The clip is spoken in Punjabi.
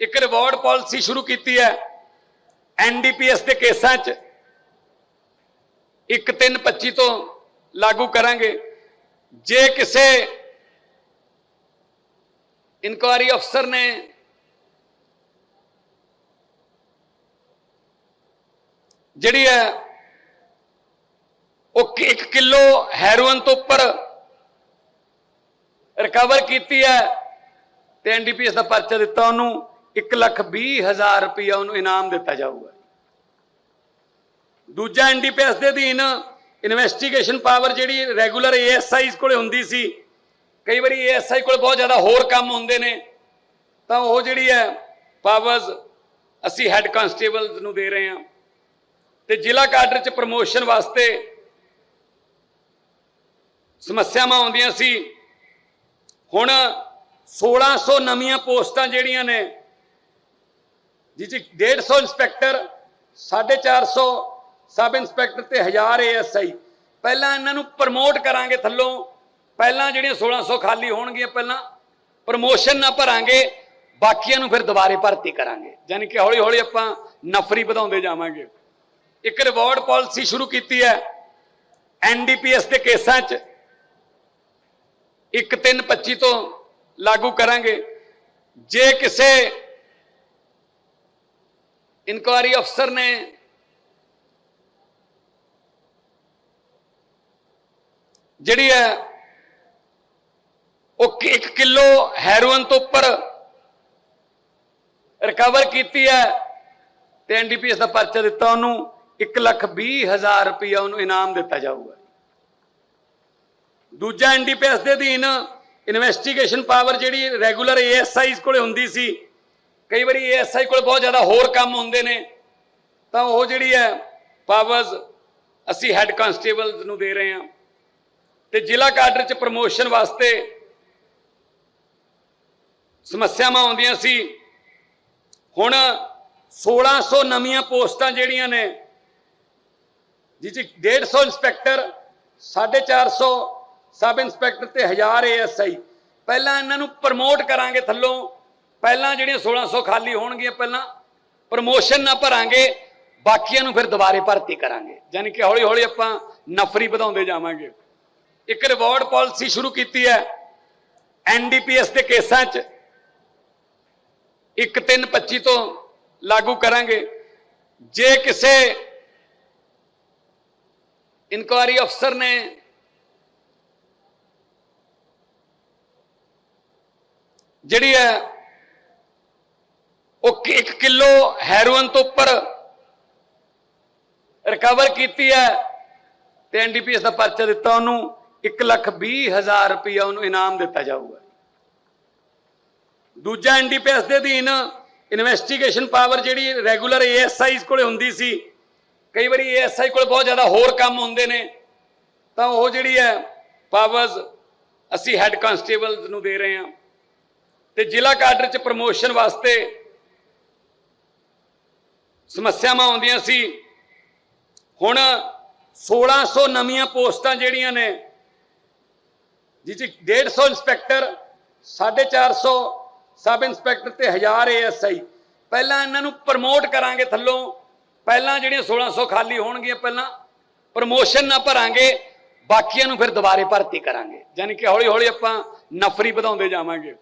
ਇੱਕ ਰਿਵਾਰਡ ਪਾਲਿਸੀ ਸ਼ੁਰੂ ਕੀਤੀ ਹੈ ਐਨਡੀਪੀਐਸ ਦੇ ਕੇਸਾਂ 'ਚ। 1/3/25 ਤੋਂ ਲਾਗੂ ਕਰਾਂਗੇ। ਜੇ ਕਿਸੇ ਇਨਕੁਆਰੀ ਅਫਸਰ ਨੇ ਜਿਹੜੀ ਹੈ, ਉਹ 1 ਕਿਲੋ ਹੈਰੋਇਨ ਤੋਂ ਉੱਪਰ ਰਿਕਵਰ ਕੀਤੀ ਹੈ, ਤੇ ਐਨਡੀਪੀਐਸ ਦਾ ਪਰਚਾ ਦਿੱਤਾ ਉਹਨੂੰ। 1 ਲੱਖ 20 ਹਜ਼ਾਰ ਰੁਪਇਆ ਉਹਨੂੰ ਇਨਾਮ ਦਿੱਤਾ ਜਾਊਗਾ। ਦੂਜਾ ਐਨਡੀਪੀਐਸ ਦੇ ਅਧੀਨ ਇਨਵੈਸਟੀਗੇਸ਼ਨ ਪਾਵਰ ਜਿਹੜੀ ਰੈਗੂਲਰ ਏਐਸਆਈ ਕੋਲੇ ਹੁੰਦੀ ਸੀ, ਕਈ ਵਾਰੀ ਏਐਸਆਈ ਕੋਲ ਬਹੁਤ ਜ਼ਿਆਦਾ ਹੋਰ ਕੰਮ ਹੁੰਦੇ ਨੇ, ਤਾਂ ਉਹ ਜਿਹੜੀ ਹੈ ਪਾਵਰਸ ਅਸੀਂ ਹੈੱਡ ਕਾਂਸਟੇਬਲਸ ਨੂੰ ਦੇ ਰਹੇ ਹਾਂ। ਤੇ ਜ਼ਿਲ੍ਹਾ ਕਾਡਰ ਚ ਪ੍ਰਮੋਸ਼ਨ ਵਾਸਤੇ ਸਮੱਸਿਆਵਾਂ ਆਉਂਦੀਆਂ ਸੀ। ਹੁਣ 1600 ਨਵੀਆਂ ਪੋਸਟਾਂ ਜਿਹੜੀਆਂ ਨੇ ਜਿਹ 'ਚ 150 ਇੰਸਪੈਕਟਰ 450 ਸਬ ਇੰਸਪੈਕਟਰ ਤੇ 1000 ਏਐਸਆਈ ਪਹਿਲਾਂ ਇਹਨਾਂ ਨੂੰ ਪ੍ਰਮੋਟ ਕਰਾਂਗੇ ਥੱਲੋਂ। ਪਹਿਲਾਂ ਜਿਹੜੀਆਂ 1600 ਖਾਲੀ ਹੋਣਗੀਆਂ, ਪਹਿਲਾਂ ਪ੍ਰਮੋਸ਼ਨ ਨਾ ਭਰਾਂਗੇ, ਬਾਕੀਆਂ ਨੂੰ ਫਿਰ ਦੁਬਾਰੇ ਭਰਤੀ ਕਰਾਂਗੇ। ਯਾਨੀ ਕਿ ਹੌਲੀ ਹੌਲੀ ਆਪਾਂ ਨਫਰੀ ਵਧਾਉਂਦੇ ਜਾਵਾਂਗੇ। ਇੱਕ ਰਿਵਾਰਡ ਪਾਲਿਸੀ ਸ਼ੁਰੂ ਕੀਤੀ ਹੈ ਐਨਡੀਪੀਐਸ ਦੇ ਕੇਸਾਂ 'ਚ। 1/3/25 ਤੋਂ ਲਾਗੂ ਕਰਾਂਗੇ। ਜੇ ਕਿਸੇ ਇਨਕੁਆਰੀ ਅਫਸਰ ਨੇ ਜਿਹੜੀ ਹੈ, ਉਹ 1 ਕਿਲੋ ਹੈਰੋਇਨ ਤੋਂ ਉੱਪਰ ਰਿਕਵਰ ਕੀਤੀ ਹੈ ਤੇ ਐਨਡੀਪੀਐਸ ਦਾ ਪਰਚਾ ਦਿੱਤਾ ਉਹਨੂੰ 1 ਲੱਖ 20 ਹਜ਼ਾਰ ਰੁਪਇਆ ਉਹਨੂੰ ਇਨਾਮ ਦਿੱਤਾ ਜਾਊਗਾ। ਦੂਜਾ ਐਨਡੀਪੀਐਸ ਦੇ ਅਧੀਨ ਇਨਵੈਸਟੀਗੇਸ਼ਨ ਪਾਵਰ ਜਿਹੜੀ ਰੈਗੂਲਰ ਏਐਸਆਈ ਕੋਲੇ ਹੁੰਦੀ ਸੀ ਕਈ ਵਾਰੀ ਏਐਸਆਈ ਕੋਲ ਬਹੁਤ ਜ਼ਿਆਦਾ ਹੋਰ ਕੰਮ ਹੁੰਦੇ ਨੇ, ਤਾਂ ਉਹ ਜਿਹੜੀ ਹੈ ਪਾਵਰਸ ਅਸੀਂ ਹੈੱਡ ਕਾਂਸਟੇਬਲਸ ਨੂੰ ਦੇ ਰਹੇ ਹਾਂ। ਤੇ ਜ਼ਿਲ੍ਹਾ ਕਾਡਰ ਚ ਪ੍ਰਮੋਸ਼ਨ ਵਾਸਤੇ ਸਮੱਸਿਆਵਾਂ ਆਉਂਦੀਆਂ ਸੀ। ਹੁਣ 1600 ਨਵੀਆਂ ਪੋਸਟਾਂ ਜਿਹੜੀਆਂ ਨੇ ਜਿਹ 'ਚ 150 ਇੰਸਪੈਕਟਰ 450 ਸਬ ਇੰਸਪੈਕਟਰ ਤੇ 1000 ਏਐਸਆਈ ਪਹਿਲਾਂ ਇਹਨਾਂ ਨੂੰ ਪ੍ਰਮੋਟ ਕਰਾਂਗੇ ਥੱਲੋਂ। ਪਹਿਲਾਂ ਜਿਹੜੀਆਂ 1600 ਖਾਲੀ ਹੋਣਗੀਆਂ ਪਹਿਲਾਂ ਪ੍ਰਮੋਸ਼ਨ ਨਾ ਭਰਾਂਗੇ, ਬਾਕੀਆਂ ਨੂੰ ਫਿਰ ਦੁਬਾਰੇ ਭਰਤੀ ਕਰਾਂਗੇ। ਯਾਨੀ ਕਿ ਹੌਲੀ ਹੌਲੀ ਆਪਾਂ ਨਫਰੀ ਵਧਾਉਂਦੇ ਜਾਵਾਂਗੇ। ਇੱਕ ਰਿਵਾਰਡ ਪਾਲਿਸੀ ਸ਼ੁਰੂ ਕੀਤੀ ਹੈ ਐਨਡੀਪੀਐਸ ਦੇ ਕੇਸਾਂ 'ਚ। 1/3/25 ਤੋਂ ਲਾਗੂ ਕਰਾਂਗੇ। ਜੇ ਕਿਸੇ ਇਨਕੁਆਰੀ ਅਫਸਰ ਨੇ ਜਿਹੜੀ ਹੈ ਕਿਲੋ ਹੈਰੋਇਨ ਤੋਂ ਉੱਪਰ ਰਿਕਵਰ ਕੀਤੀ ਹੈ ਤੇ ਐਨਡੀਪੀਐਸ ਦਾ ਪਰਚਾ ਦਿੱਤਾ ਉਹਨੂੰ 1 ਲੱਖ 20 ਹਜ਼ਾਰ ਰੁਪਇਆ ਉਹਨੂੰ ਇਨਾਮ ਦਿੱਤਾ ਜਾਊਗਾ। ਦੂਜਾ ਐਨਡੀਪੀਐਸ ਦੇ ਅਧੀਨ ਇਨਵੈਸਟੀਗੇਸ਼ਨ ਪਾਵਰ ਜਿਹੜੀ ਰੈਗੂਲਰ ਏਐਸਆਈ ਕੋਲੇ ਹੁੰਦੀ ਸੀ, ਕਈ ਵਾਰੀ ਏਐਸਆਈ ਕੋਲ ਬਹੁਤ ਜ਼ਿਆਦਾ ਹੋਰ ਕੰਮ ਹੁੰਦੇ ਨੇ, ਤਾਂ ਉਹ ਜਿਹੜੀ ਹੈ ਪਾਵਰਸ ਅਸੀਂ ਹੈੱਡ ਕਾਂਸਟੇਬਲਸ ਨੂੰ ਦੇ ਰਹੇ ਹਾਂ। ਤੇ ਜ਼ਿਲ੍ਹਾ ਕਾਡਰ ਚ ਪ੍ਰਮੋਸ਼ਨ ਵਾਸਤੇ ਸਮੱਸਿਆਵਾਂ ਆਉਂਦੀਆਂ ਸੀ। ਹੁਣ 1600 ਨਵੀਆਂ ਪੋਸਟਾਂ ਜਿਹੜੀਆਂ ਨੇ ਜਿਹ 'ਚ 150 ਇੰਸਪੈਕਟਰ 450 ਸਬ ਇੰਸਪੈਕਟਰ ਤੇ 1000 ਏਐਸਆਈ ਪਹਿਲਾਂ ਇਹਨਾਂ ਨੂੰ ਪ੍ਰਮੋਟ ਕਰਾਂਗੇ ਥੱਲੋਂ। ਪਹਿਲਾਂ ਜਿਹੜੀਆਂ 1600 ਖਾਲੀ ਹੋਣਗੀਆਂ, ਪਹਿਲਾਂ ਪ੍ਰਮੋਸ਼ਨ ਨਾ ਭਰਾਂਗੇ, ਬਾਕੀਆਂ ਨੂੰ ਫਿਰ ਦੁਬਾਰੇ ਭਰਤੀ ਕਰਾਂਗੇ। ਯਾਨੀ ਕਿ ਹੌਲੀ ਹੌਲੀ ਆਪਾਂ ਨਫਰੀ ਵਧਾਉਂਦੇ ਜਾਵਾਂਗੇ।